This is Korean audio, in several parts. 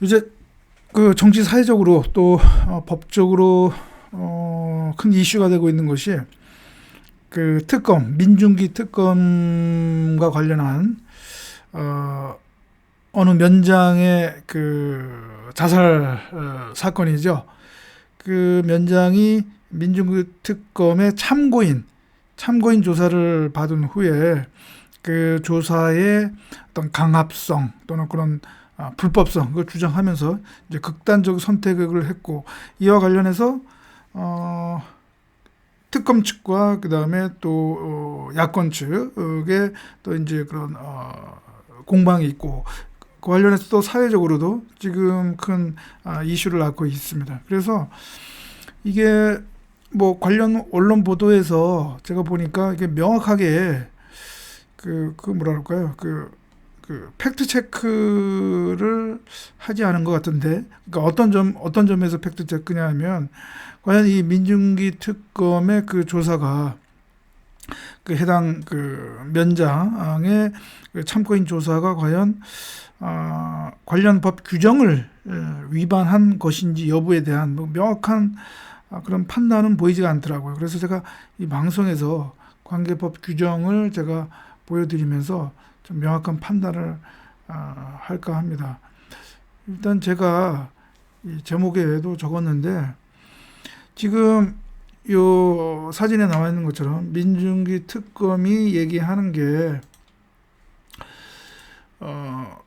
이제 그 정치 사회적으로 또 어, 법적으로 어, 큰 이슈가 되고 있는 것이 그 특검 민중기 특검과 관련한 어, 어느 면장의 그 자살 어, 사건이죠. 그 면장이 민중기 특검의 참고인 참고인 조사를 받은 후에 그 조사의 어떤 강압성 또는 그런 아, 불법성 을 주장하면서 이제 극단적 선택을 했고 이와 관련해서 어, 특검 측과 그 다음에 또 어, 야권 측에 또 이제 그런 어, 공방이 있고 그 관련해서 또 사회적으로도 지금 큰 아, 이슈를 낳고 있습니다. 그래서 이게 뭐 관련 언론 보도에서 제가 보니까 이게 명확하게 그, 그 뭐라 그럴까요? 그, 그 팩트 체크를 하지 않은 것 같은데, 그러니까 어떤 점 어떤 점에서 팩트 체크냐 하면 과연 이 민중기 특검의 그 조사가 그 해당 그 면장의 그 참고인 조사가 과연 아, 관련 법 규정을 에, 위반한 것인지 여부에 대한 뭐 명확한 아, 그런 판단은 보이지가 않더라고요. 그래서 제가 이 방송에서 관계법 규정을 제가 보여드리면서 좀 명확한 판단을 아, 할까 합니다. 일단 제가 이 제목에도 적었는데 지금 요 사진에 나와 있는 것처럼 민중기 특검이 얘기하는 게 어,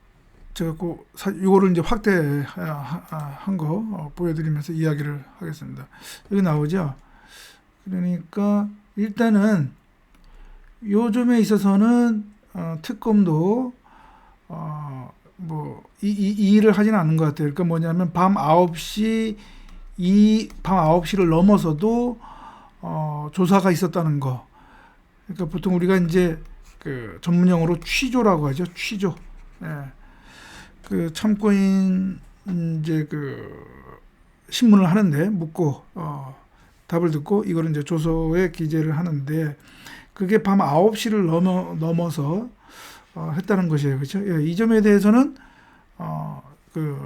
제가 그 사, 이거를 이제 확대한 거 어, 보여드리면서 이야기를 하겠습니다. 여기 나오죠. 그러니까 일단은 요즘에 있어서는 어, 특검도 어, 뭐 이 이, 이 일을 하지는 않는 것 같아요. 그러니까 뭐냐면 밤 9시 이 밤 9시를 넘어서도 어, 조사가 있었다는 거. 그러니까 보통 우리가 이제 그 전문용어로 취조라고 하죠. 취조. 예. 그 참고인 이제 그 신문을 하는데 묻고 어 답을 듣고 이거를 이제 조서에 기재를 하는데 그게 밤 9시를 넘어 넘어서 어 했다는 것이에요. 그렇죠? 예, 이 점에 대해서는 어 그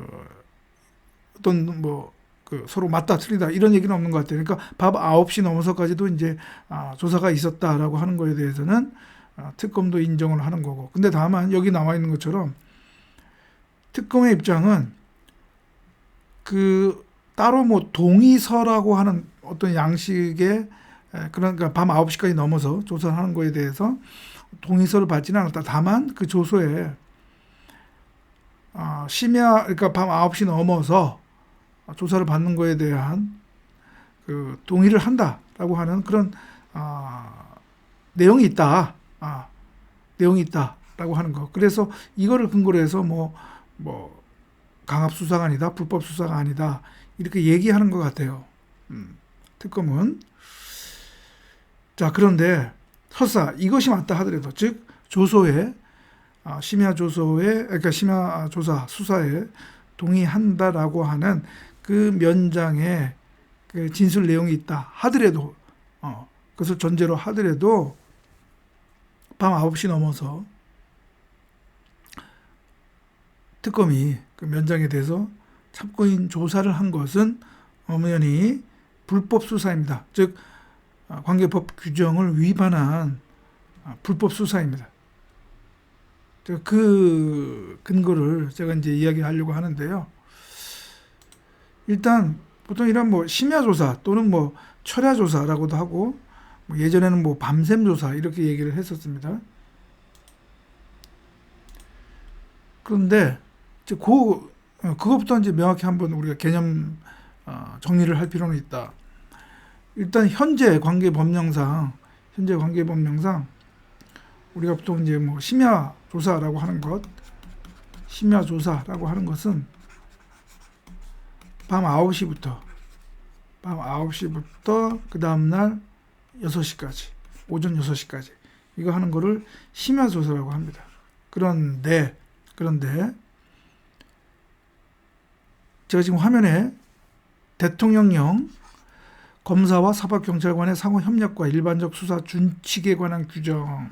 어떤 뭐 그 서로 맞다 틀리다 이런 얘기는 없는 것 같아요. 그러니까 밤 9시 넘어서까지도 이제 아, 조사가 있었다라고 하는 거에 대해서는 아, 특검도 인정을 하는 거고. 근데 다만 여기 나와 있는 것처럼 특검의 입장은 그 따로 뭐 동의서라고 하는 어떤 양식의 그러니까 밤 9시까지 넘어서 조사하는 거에 대해서 동의서를 받지는 않았다. 다만 그 조서에 어, 심야 그러니까 밤 9시 넘어서 조사를 받는 거에 대한 그 동의를 한다라고 하는 그런 어, 내용이 있다. 아, 내용이 있다라고 하는 거. 그래서 이거를 근거로 해서 뭐뭐 강압 수사가 아니다, 불법 수사가 아니다 이렇게 얘기하는 것 같아요. 음, 특검은 자 그런데 설사 이것이 맞다 하더라도 즉 조소에 아, 심야 조소에 그러니까 심야 조사 수사에 동의한다라고 하는 그 면장의 그 진술 내용이 있다 하더라도 어, 그것을 전제로 하더라도 밤 9시 넘어서 특검이 그 면장에 대해서 참고인 조사를 한 것은 엄연히 불법 수사입니다. 즉 아, 관계법 규정을 위반한 아, 불법 수사입니다. 그 근거를 제가 이제 이야기하려고 하는데요. 일단 보통 이런 뭐 심야 조사 또는 뭐 철야 조사라고도 하고 뭐 예전에는 뭐 밤샘 조사 이렇게 얘기를 했었습니다. 그런데 이제 그 어, 그것부터 이제 명확히 한번 우리가 개념 어, 정리를 할 필요는 있다. 일단 현재 관계 법령상 현재 관계 법령상 우리가 보통 이제 뭐 심야 조사라고 하는 것 심야 조사라고 하는 것은 밤 9시부터 밤 9시부터 그 다음 날 6시까지 오전 6시까지 이거 하는 거를 심야 조사라고 합니다. 그런데 그런데 제가 지금 화면에 대통령령 검사와 사법경찰관의 상호 협력과 일반적 수사 준칙에 관한 규정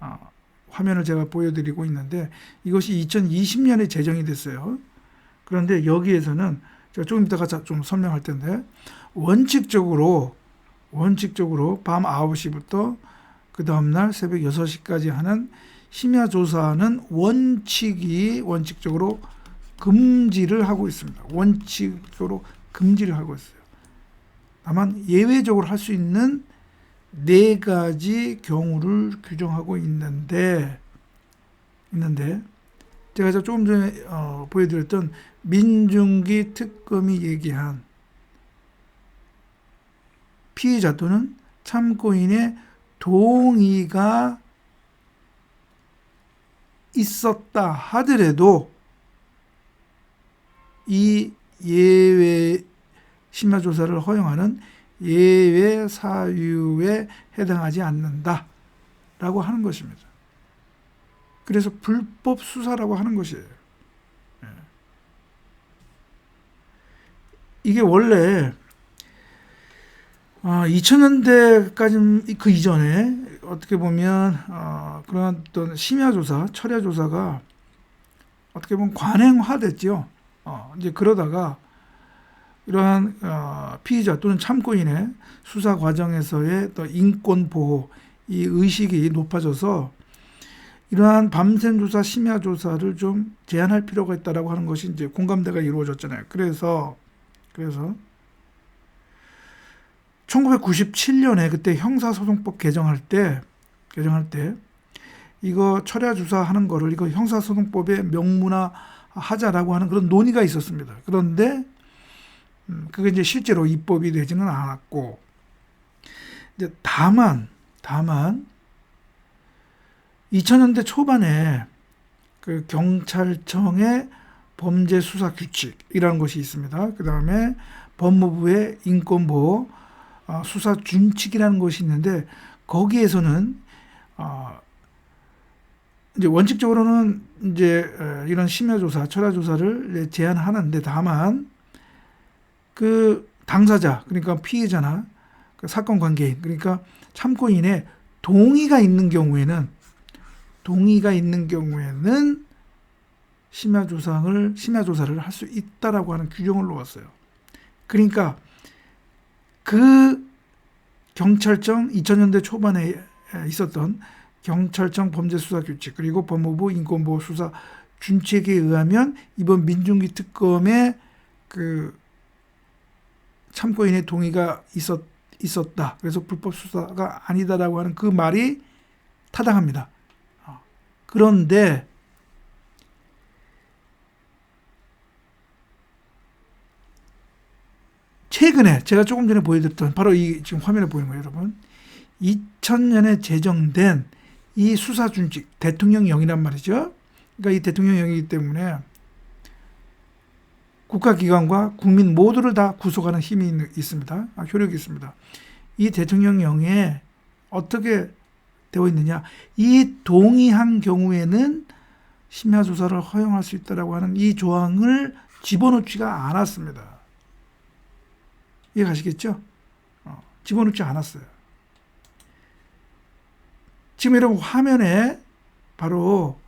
어, 화면을 제가 보여드리고 있는데 이것이 2020년에 제정이 됐어요. 그런데 여기에서는 제가 조금 이따가 자- 좀 설명할 텐데 원칙적으로 원칙적으로 밤 9시부터 그 다음날 새벽 6시까지 하는 심야 조사는 원칙이 원칙적으로 금지를 하고 있습니다. 원칙적으로 금지를 하고 있어요. 다만 예외적으로 할 수 있는 네 가지 경우를 규정하고 있는데 있는데 제가 저 조금 전에 어, 보여드렸던 민중기 특검이 얘기한 피의자 또는 참고인의 동의가 있었다 하더라도 이 예외 심야 조사를 허용하는 예외 사유에 해당하지 않는다 라고 하는 것입니다. 그래서 불법 수사라고 하는 것이에요. 예. 이게 원래 아, 2000년대까지 그 이전에 어떻게 보면 어, 그런 어떤 심야 조사, 철야 조사가 어떻게 보면 관행화됐죠. 어, 이제 그러다가 이러한 어, 피의자 또는 참고인의 수사 과정에서의 또 인권 보호 이 의식이 높아져서 이러한 밤샘 조사, 심야 조사를 좀 제한할 필요가 있다라고 하는 것이 이제 공감대가 이루어졌잖아요. 그래서 그래서 1997년에 그때 형사소송법 개정할 때 개정할 때 이거 철야 조사하는 거를 이거 형사소송법에 명문화 하자라고 하는 그런 논의가 있었습니다. 그런데 음, 그게 이제 실제로 입법이 되지는 않았고 이제 다만 다만 2000년대 초반에 그 경찰청의 범죄 수사 규칙이라는 것이 있습니다. 그 다음에 법무부의 인권보호 어, 수사 준칙이라는 것이 있는데 거기에서는 어, 이제 원칙적으로는 이제 어, 이런 심야 조사, 철야 조사를 제한하는데 다만 그 당사자 그러니까 피해자나 그 사건 관계인 그러니까 참고인의 동의가 있는 경우에는 동의가 있는 경우에는 심야 조사를 심야 조사를 할 수 있다라고 하는 규정을 놓았어요. 그러니까 그 경찰청 2000년대 초반에 있었던 경찰청 범죄수사 규칙 그리고 법무부 인권보호 수사 준칙에 의하면 이번 민중기 특검의 그 참고인의 동의가 있었 있었다. 그래서 불법 수사가 아니다라고 하는 그 말이 타당합니다. 어. 그런데 최근에 제가 조금 전에 보여드렸던 바로 이 지금 화면에 보이는 거예요, 여러분. 2000년에 제정된 이 수사 준칙 대통령령이란 말이죠. 그러니까 이 대통령령이기 때문에 국가기관과 국민 모두를 다 구속하는 힘이 있습니다. 아, 효력이 있습니다. 이 대통령령에 어떻게 되어 있느냐? 이 동의한 경우에는 심야 조사를 허용할 수 있다라고 하는 이 조항을 집어넣지가 않았습니다. 이해가시겠죠? 어, 집어넣지 않았어요. 지금 여러분 화면에 바로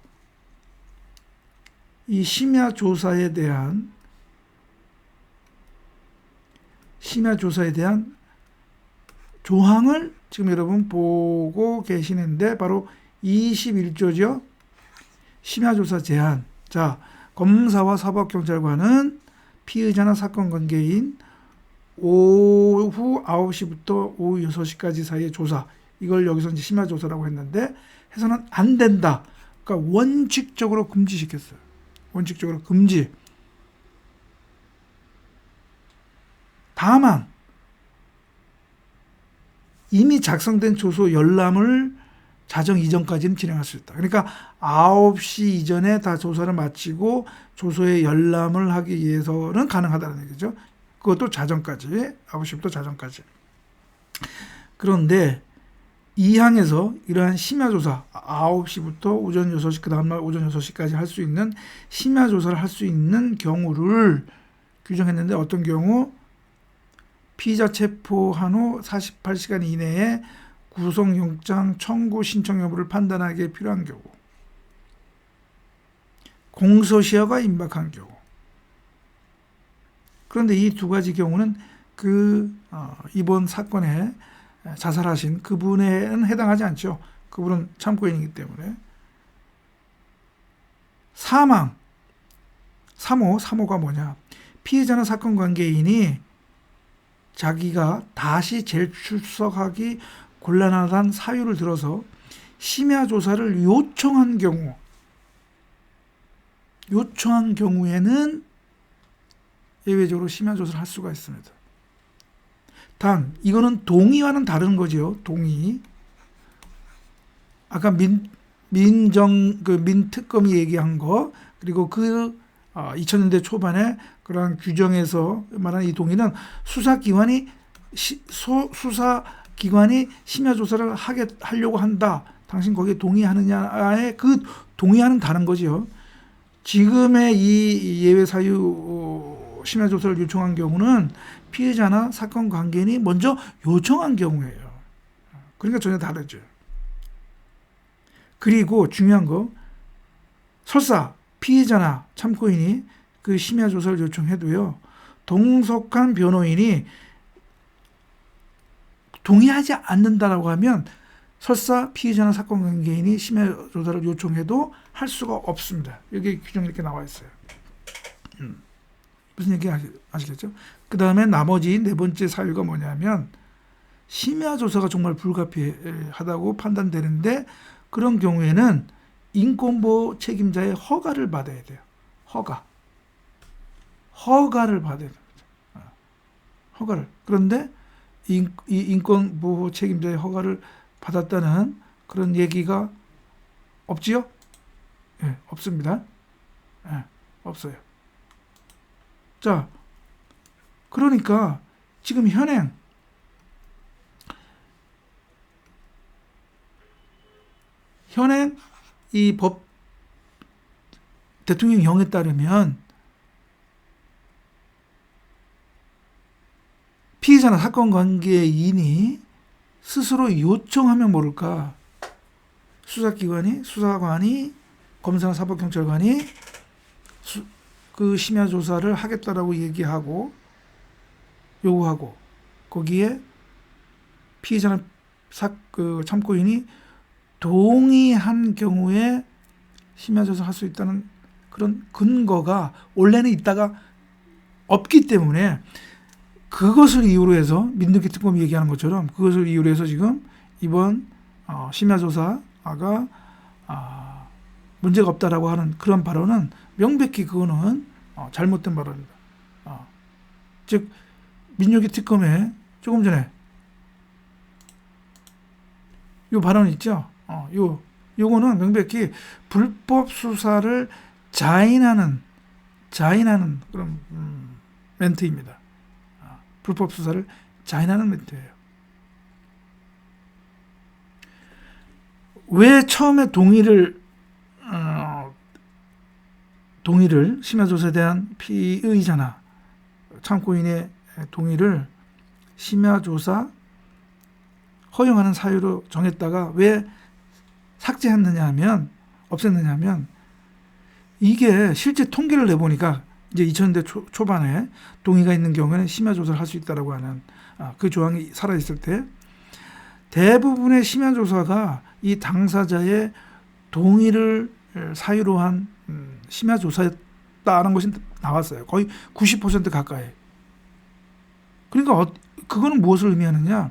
이 심야 조사에 대한 심야 조사에 대한 조항을 지금 여러분 보고 계시는데 바로 21조죠. 심야 조사 제한. 자, 검사와 사법경찰관은 피의자나 사건 관계인 오후 9시부터 오후 6시까지 사이의 조사. 이걸 여기서 이제 심야 조사라고 했는데 해서는 안 된다. 그러니까 원칙적으로 금지시켰어요. 원칙적으로 금지. 다만 이미 작성된 조서 열람을 자정 이전까지는 진행할 수 있다. 그러니까 9시 이전에 다 조사를 마치고 조서의 열람을 하기 위해서는 가능하다는 얘기죠. 그것도 자정까지, 9시부터 자정까지. 그런데 이 항에서 이러한 심야조사 9시부터 오전 6시 그 다음날 오전 6시까지 할 수 있는 심야조사를 할 수 있는 경우를 규정했는데 어떤 경우 피의자 체포한 후 48시간 이내에 구속영장 청구 신청 여부를 판단하기에 필요한 경우 공소시효가 임박한 경우 그런데 이 두 가지 경우는 그 어, 이번 사건에 자살하신 그분에는 해당하지 않죠. 그분은 참고인이기 때문에 사망 3호 3호가 뭐냐? 피해자나 사건 관계인이 자기가 다시 재출석하기 곤란하다는 사유를 들어서 심야 조사를 요청한 경우 요청한 경우에는 예외적으로 심야 조사를 할 수가 있습니다. 단 이거는 동의와는 다른 거죠. 동의. 아까 민 민정 그 민특검이 얘기한 거 그리고 그 어, 2000년대 초반에 그러한 규정에서 말하는 이 동의는 수사기관이 시, 소, 수사기관이 심야 조사를 하게 하려고 한다. 당신 거기에 동의하느냐에 그 동의하는 다른 거지요. 지금의 이 예외 사유 어, 심야 조사를 요청한 경우는 피해자나 사건 관계인이 먼저 요청한 경우예요. 그러니까 전혀 다르죠. 그리고 중요한 거 설사 피해자나 참고인이 그 심야 조사를 요청해도요. 동석한 변호인이 동의하지 않는다라고 하면 설사 피해자나 사건 관계인이 심야 조사를 요청해도 할 수가 없습니다. 여기 규정 이렇게 나와 있어요. 음. 무슨 얘기 아시겠죠? 그 다음에 나머지 네 번째 사유가 뭐냐면 심야 조사가 정말 불가피하다고 판단되는데 그런 경우에는 인권보호 책임자의 허가를 받아야 돼요. 허가. 허가를 받아야 됩니다. 어. 허가를. 그런데 인, 이 인권보호 책임자의 허가를 받았다는 그런 얘기가 없지요? 예, 없습니다. 예, 없어요. 자, 그러니까 지금 현행 현행 이 법 대통령령에 따르면 피해자나 사건 관계인이 스스로 요청하면 모를까? 수사기관이 수사관이 검사나 사법경찰관이 수, 그 심야 조사를 하겠다라고 얘기하고 요구하고 거기에 피해자나 사, 그 참고인이 동의한 경우에 심야 조사를 할수 있다는 그런 근거가 원래는 있다가 없기 때문에 그것을 이유로 해서 민득기 특검이 얘기하는 것처럼 그것을 이유로 해서 지금 이번 어, 심야 조사가 아, 문제가 없다라고 하는 그런 발언은 명백히 그거는 어, 잘못된 발언입니다. 어, 즉 민주기 특검에 조금 전에 요 발언 있죠. 어, 요 요거는 명백히 불법 수사를 자인하는 자인하는 그런 음, 멘트입니다. 어, 불법 수사를 자인하는 멘트예요. 왜 처음에 동의를 어, 동의를 심야 조사에 대한 피의자나 참고인의 동의를 심야 조사 허용하는 사유로 정했다가 왜 삭제했느냐 하면 없앴느냐 하면 이게 실제 통계를 내보니까 이제 2000년대 초, 초반에 동의가 있는 경우에는 심야 조사를 할 수 있다라고 하는 아, 그 조항이 살아 있을 때 대부분의 심야 조사가 이 당사자의 동의를 사유로 한 음, 심야 조사였다는 것이 나왔어요. 거의 90% 가까이. 그러니까 어, 그거는 무엇을 의미하느냐?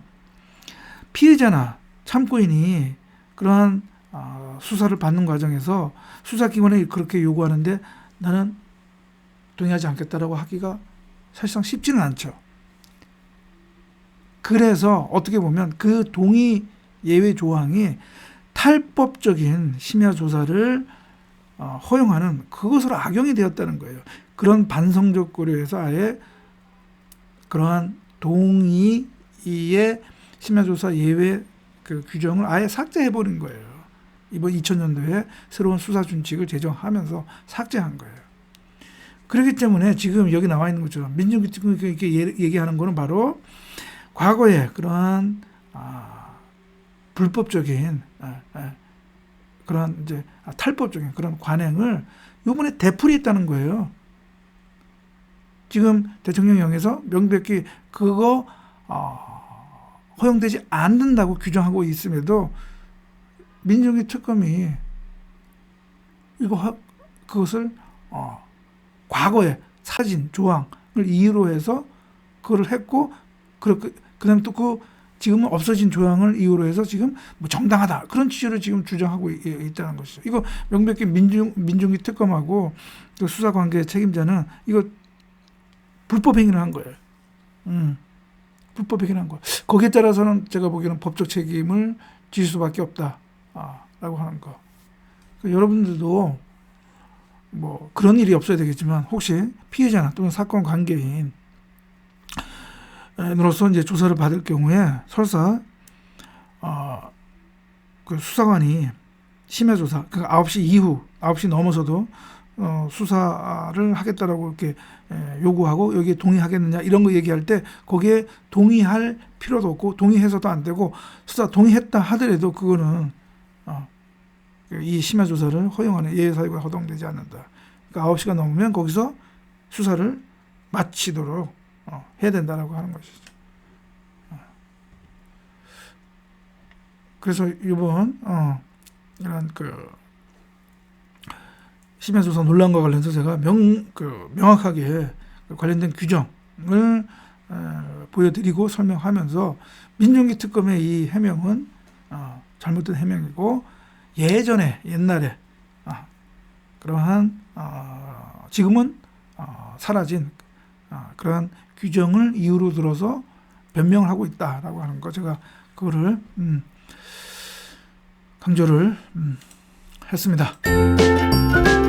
피해자나 참고인이 그러한 어, 수사를 받는 과정에서 수사기관이 그렇게 요구하는데 나는 동의하지 않겠다라고 하기가 사실상 쉽지는 않죠. 그래서 어떻게 보면 그 동의 예외 조항이 탈법적인 심야 조사를 어, 허용하는 그것으로 악용이 되었다는 거예요. 그런 반성적 고려에서 아예 그러한 동의의 심야 조사 예외 그 규정을 아예 삭제해 버린 거예요. 이번 2000년도에 새로운 수사 준칙을 제정하면서 삭제한 거예요. 그렇기 때문에 지금 여기 나와 있는 것처럼 민정규칙 이렇게 얘기하는 거는 바로 과거에 그러한 아, 불법적인 아, 아, 그런 이제 탈법적인 그런 관행을 요번에 되풀이 했다는 거예요. 지금 대통령령에서 명백히 그거 어, 허용되지 않는다고 규정하고 있음에도 민중기 특검이 이거 하- 그것을 어, 과거의 사진 조항을 이유로 해서 그걸 했고 그렇게 그다음에 또그 지금은 없어진 조항을 이유로 해서 지금 뭐 정당하다 그런 취지로 지금 주장하고 있, 있다는 것이죠. 이거 명백히 민중 민중기 특검하고 그 수사 관계 책임자는 이거 불법 행위를 한 거예요. 음, 불법 행위를 한 거. 거기에 따라서는 제가 보기에는 법적 책임을 지실 수밖에 없다 라고 하는 거. 그 여러분들도 뭐 그런 일이 없어야 되겠지만 혹시 피해자나 또는 사건 관계인 으로서 이제 조사를 받을 경우에 설사 어, 그 수사관이 심야 조사 그 9시 이후 9시 넘어서도 어, 수사를 하겠다라고 이렇게 에, 요구하고 여기에 동의하겠느냐 이런 거 얘기할 때 거기에 동의할 필요도 없고 동의해서도 안 되고 수사 동의했다 하더라도 그거는 어, 이 심야 조사를 허용하는 예외 사유가 허용되지 않는다. 그러니까 9시가 넘으면 거기서 수사를 마치도록 어, 해야 된다라고 하는 것이죠. 어. 그래서 이번 어, 이런 그 심야 조사 논란과 관련해서 제가 명 그 명확하게 그 관련된 규정을 어, 보여드리고 설명하면서 민중기 특검의 이 해명은 어, 잘못된 해명이고 예전에 옛날에 아, 그러한 어, 지금은 어, 사라진 어, 그러한 규정을 이유로 들어서 변명을 하고 있다라고 하는 거 제가 그거를 음, 강조를 음, 했습니다.